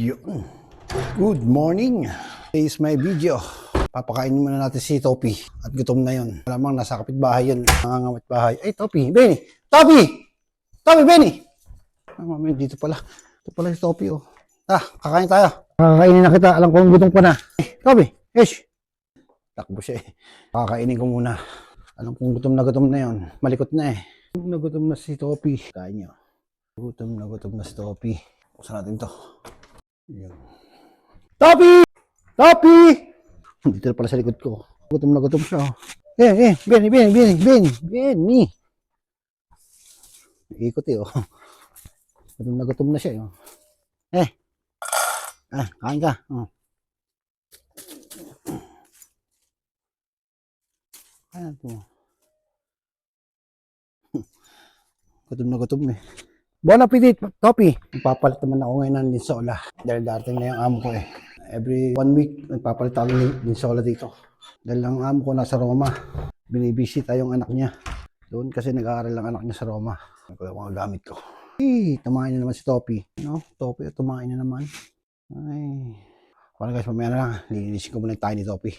Yun. Good morning. Today is my video. Papakainin muna natin si Topi. At gutom na yun. Malamang nasa kapitbahay yun. Nangangamit bahay. Ay, Topi. Benny. Topi! Topi, Benny! Ah, mamaya dito pala. Ito pala si Topi, oh. Ah, kakain tayo. Kakainin na kita. Alam kong gutom ka na. Eh, Topi. Ish. Takbo siya eh. Kakainin ko muna. Alam kong gutom na gutom na yun. Malikot na eh. Gutom na gutom na si Topi. Kain niyo. Gutom na gutom na si Topi. Buksan natin to. Yan. Topi! Topi! Dito na pala sa likod ko. Gutom na gutom siya. Eh, eh, Benny, Benny, Benny, Benny, Benny. Ikot eh, oh. Gutom na gutom na siya, oh. Eh. Ah, kain ka. Oh. Kain to. Gutom na gutom eh. Bon appetit, Topi. Magpapalit naman ako ngayon ng linsola. Dahil darating na yung amo ko eh. Every one week, nagpapalit ako ng linsola dito. Dahil ang amo ko nasa Roma. Binibisita yung anak niya. Doon kasi nag-aaral ang anak niya sa Roma. Yung mga gamit ko. Eh, tumain na naman si Topi. No? Topi, tumain na naman. Ay. Para guys, mamaya na lang. Lilinisin ko muna tayo ni Topi.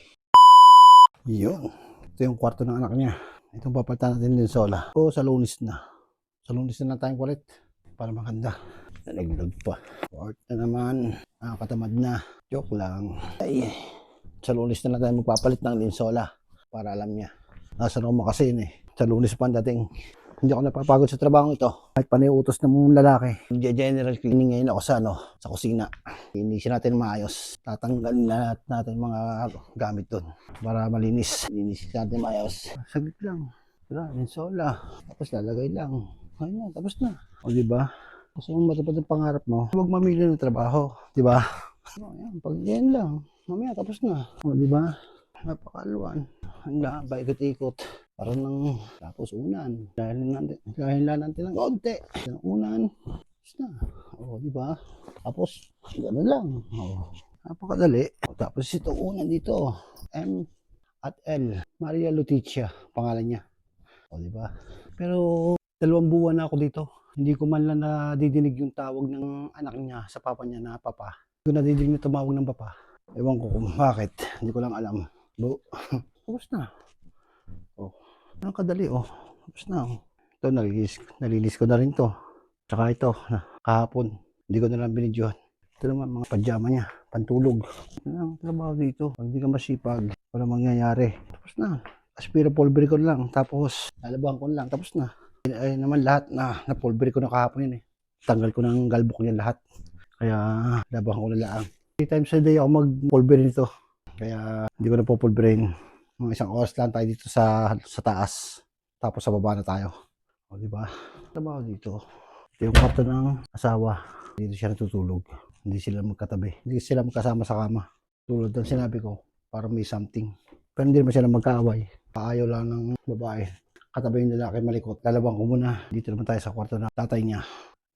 Yun. Ito yung kwarto ng anak niya. Itong papalitan natin din sola. O, sa lunis na. Sa lunis na lang tayong palit. Para maganda. Nalaglag pa. Quart na naman. Nakakatamad na. Joke lang. Ay. Sa lunis na lang tayo magpapalit ng linsola. Para alam niya. Nasa Roma kasi yun eh. Sa lunis pa dating. Hindi ako napapagod sa trabaho ito. Kahit panay utos ng mga lalaki. General cleaning ngayon ako sa ano, sa kusina. Linisin natin maayos. Tatanggalin na lahat natin mga gamit doon. Para malinis. Linisin natin maayos. Saglit lang. Wala, linsola. Tapos lalagay lang. Ayun na, tapos na. O di ba? Kasi kung matupad ang pangarap mo, huwag mamili ng trabaho. Di ba? O, yan, pag yan lang. Mamaya, tapos na. O, di ba? Napakaluan. Handa, paikot-ikot. Parang nang tapos unan. Dahil natin, dahil lang natin ng konti. Yung unan. Tapos na. O, di ba? Tapos, gano'n lang. O, napakadali. O, tapos ito unan dito. M at L. Maria Leticia, pangalan niya. O, di ba? Pero, dalawang buwan na ako dito. Hindi ko man lang nadidinig yung tawag ng anak niya sa papa niya na papa. Hindi ko nadidinig na tumawag ng papa. Ewan ko kung bakit. Hindi ko lang alam. Bu, tapos na. Oh, ang kadali oh. Tapos na oh. Ito, nalilis, nalilis ko na rin to. Tsaka ito, na, kahapon. Hindi ko na lang binidyohan. Ito naman mga pajama niya, pantulog. Yan ang trabaho dito. Pag di ka masipag, wala mangyayari. Tapos na. Aspira pulveri ko lang. Tapos, lalabahan ko lang. Tapos na. Ay naman lahat na napulveri ko na kahapon yun eh. Tanggal ko ng galbok niya lahat. Kaya, labahan ko na lang. Three times a day ako mag-pulveri nito. Kaya, hindi ko na pupulverin. Mga isang oras lang tayo dito sa sa taas. Tapos sa baba na tayo. O, di ba? Trabaho dito. Ito yung kwarto ng asawa. Dito siya natutulog. Hindi sila magkatabi. Hindi sila magkasama sa kama. Tulad ng sinabi ko, para may something. Pero hindi naman sila magkaaway. Paayaw lang ng babae. Katabi yung lalaki malikot. Lalabang ko muna. Dito naman tayo sa kwarto ng tatay niya.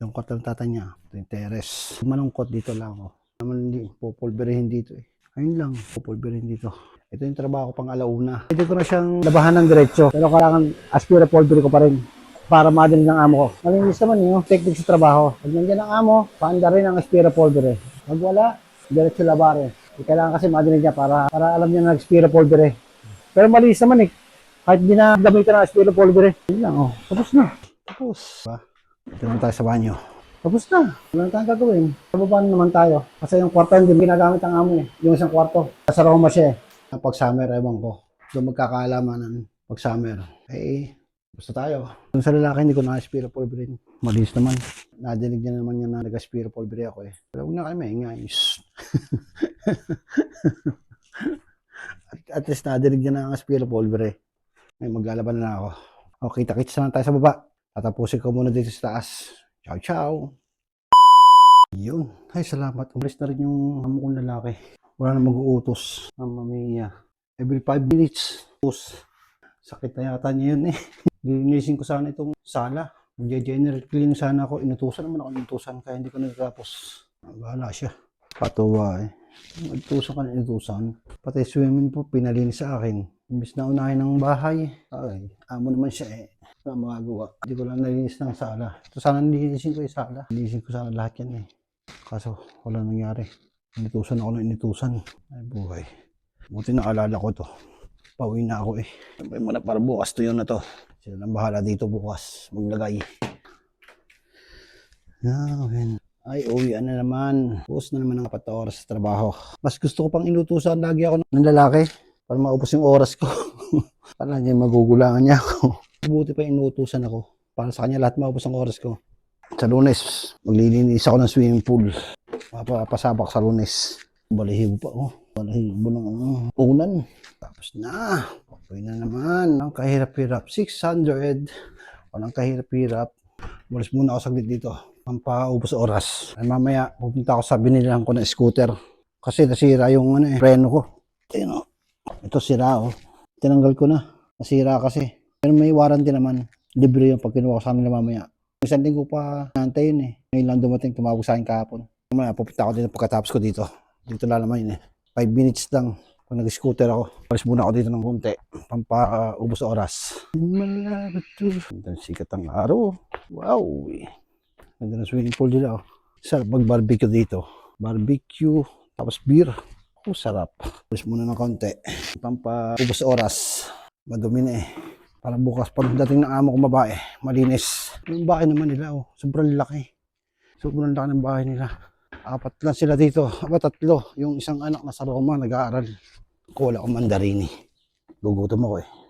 Yung kwarto ng tatay niya. Ito yung teres. Malungkot dito lang ako. Naman hindi pupulberihin dito eh. Ayun lang, pupulberihin dito. Ito yung trabaho ko pang alauna. Pwede ko na siyang labahan ng diretso. Pero kailangan aspira pulveri ko pa rin para madali ng amo ko. Malinis naman yung technique sa trabaho. Pag nandiyan ang amo, paanda rin ang aspira pulveri. Pag wala, diretso labare. Eh, Kailangan kasi madali niya para, para alam niya na aspira pulveri. Pero malinis naman eh. Kahit hindi na gamitan ng aspira pulveri. Yun lang oh. Tapos na. Tapos. Diba? Ito naman tayo sa banyo. Tapos na. Wala na tayong gagawin. Sa baba na naman tayo. Kasi yung kwarto hindi ginagamit ang amo eh. Yung isang kwarto. Sa Roma siya eh. Pag summer, ewan ko. Doon magkakaalaman pag summer. Eh, Basta tayo. Kung sa lalaki, hindi ko na-aspira pulverin. Malinis naman. Nadinig niya naman niya na nag-aspira pulveri ako eh. Pero huwag na kayo maingay. At, at least nadinig niya na ang aspira pulveri. Ay, maglalaban na ako. O, kita-kits na tayo sa baba. Tatapusin ko muna dito sa taas. Ciao, ciao. Yun. Ay, salamat. Umalis na rin yung amo kong lalaki. Wala na mag-uutos. Mamma mia. Every 5 minutes. Us. Sakit na yata niya yun eh. Linisin ko sana itong sala. General clean sana ako. Inutusan naman ako inutusan kaya hindi ko nagtapos. Bahala siya. Patuwa eh. Inutusan ka na inutusan. Pati swimming pool pinalinis sa akin. Imbis na unahin ng bahay. Ay, amo naman siya eh. Wala magagawa. Hindi ko lang nalinis ng sala. Ito sana nilinisin ko yung sala. Nilinisin ko sana lahat yan eh. Kaso wala nangyari. Inutusan ako ng inutusan. Ay buhay. Buti na alala ko to. Pauwi na ako eh. Sabay mo na para bukas to yun na to. Sila nang bahala dito bukas. Maglagay. Ah, man. Ay, uwi na naman. Bukas na naman apat na oras sa trabaho. Mas gusto ko pang inutusan lagi ako ng lalaki para maubos yung oras ko. para hindi magugulangan niya ako. Buti pa inutusan ako. Para sa kanya lahat maubos ang oras ko. Sa lunes, maglilinis ako ng swimming pool. Papapasabak sa lunes. Balahibo pa oh. Balahibo ng uh, unan. Tapos na. Okay na naman. Ang kahirap-hirap. 600. Walang kahirap-hirap. Walis muna ako saglit dito. Pampaubos oras. Ay mamaya, pupunta ako sa binilihan ko ng scooter. Kasi nasira yung ano, eh, preno ko. Ayun oh. Ito sira oh. Tinanggal ko na. Nasira kasi. Pero may warranty naman. Libre yung pag kinuha ko sa kanila mamaya. Isang linggo pa nantay yun eh. Ngayon lang dumating, tumawag sa akin kahapon. Mamaya, pupunta ako dito pagkatapos ko dito. Dito lang naman yun eh. 5 minutes lang. Pag nag-scooter ako, palis muna ako dito ng kunti. Pampaubos oras. Malapit to. Ganda ng sikat ang araw. Wow. Ganda ng swimming pool nila. Oh. Sarap mag-barbecue dito. Barbecue, tapos beer. Oh, sarap. Palis muna ng konti. Pampaubos oras. Madumi na eh. Para bukas pagdating ng amo ko babae, malinis. Yung bahay naman nila, oh, sobrang laki. Sobrang laki ng bahay nila. Apat lang sila dito. Apat tatlo. Yung isang anak nasa Roma, nag-aaral. Kuha akong mandarini. Gugutom ako eh.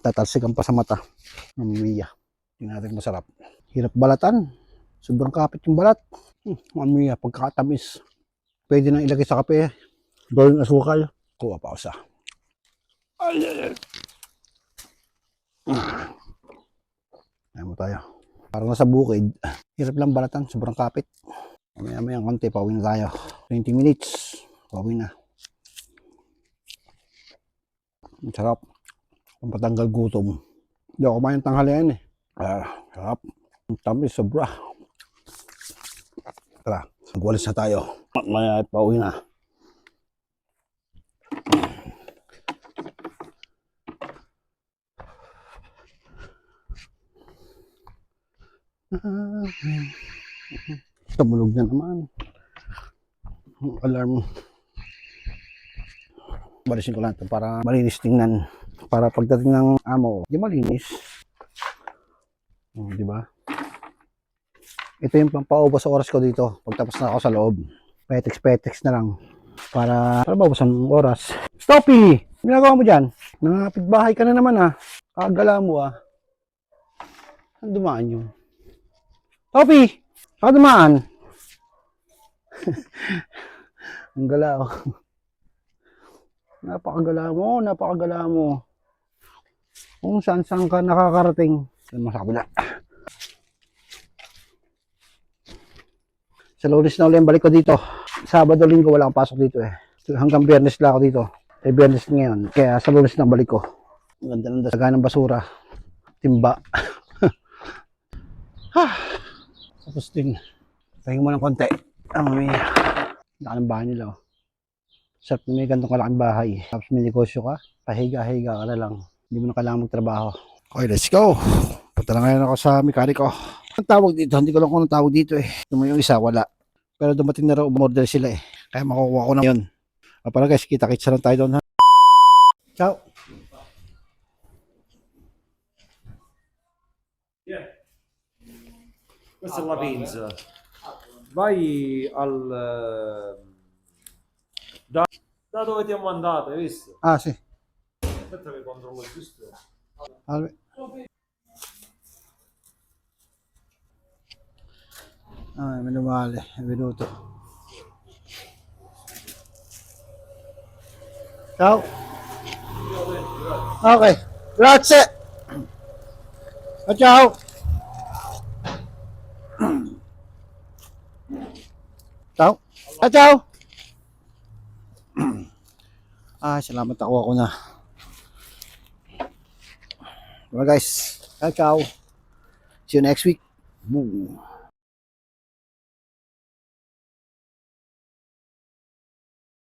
Tatalsikan pa sa mata. Mamiya. Tingnan natin masarap. Hirap balatan. Sobrang kapit yung balat. Hmm, mamiya, pagkatamis. Pwede nang ilagay sa kape. Gawing asukal. Kuha pa ako sa. Ay, ay, ay. Ayan mo tayo. Parang nasa bukid. Hirap lang balatan. Sobrang kapit. Mamaya maya konti. Pauwi na tayo. 20 minutes. Pauwi na. Ang sarap. Ang patanggal gutom. Hindi ako kumain ng tanghalian eh. Ah, sarap. Tamis sobra. Tara, magwalis na tayo. Maya pauwi na. Tumulog na naman. Alarm. Balisin ko lang ito para malinis tingnan. Para pagdating ng amo, di malinis. Oh, di ba? Ito yung pampaubos oras ko dito. Pagtapos na ako sa loob. Petex-petex na lang. Para, para maubos ang oras. Stoppy! Ginagawa mo dyan? Nangapit bahay ka na naman ah. Kagala mo ah. Saan dumaan yun? Stoppy! Saan dumaan? ang gala oh. Napakagala mo, napakagala mo. Kung saan saan ka nakakarating. Saan mo sa lunes na ulit balik ko dito. Sabado, linggo wala akong pasok dito eh. Hanggang biyernes lang ako dito. Eh biyernes ngayon. Kaya sa lunes na balik ko. Ang ganda ng dasaga ng basura. Timba. ha. Tapos din. Pahinga mo ng konti. Ah, may laki ng bahay nila oh. Sarap na may gantong kalaking bahay. Tapos may negosyo ka. Pahiga-higa ka na lang. Hindi mo na kailangan magtrabaho. Okay, let's go. Punta na ngayon ako sa mekaniko. Ang tawag dito, hindi ko lang kung anong tawag dito eh. Yung yung isa, wala. Pero dumating na raw, umorder sila eh. Kaya makukuha ko na yun. Ah, para guys, kita-kits na lang tayo doon ha. Ciao. Questa è la pinza. Vai al... eh, Da, da dove ti ho mandato, hai visto? Ah, sì. Aspetta che controllo giusto. Salve. Ah, meno male, è venuto. Ciao. Ok, grazie. Ciao. Ciao. Ciao. Ah, salamat ako ako na. Well guys, ciao ciao. See you next week. Boom.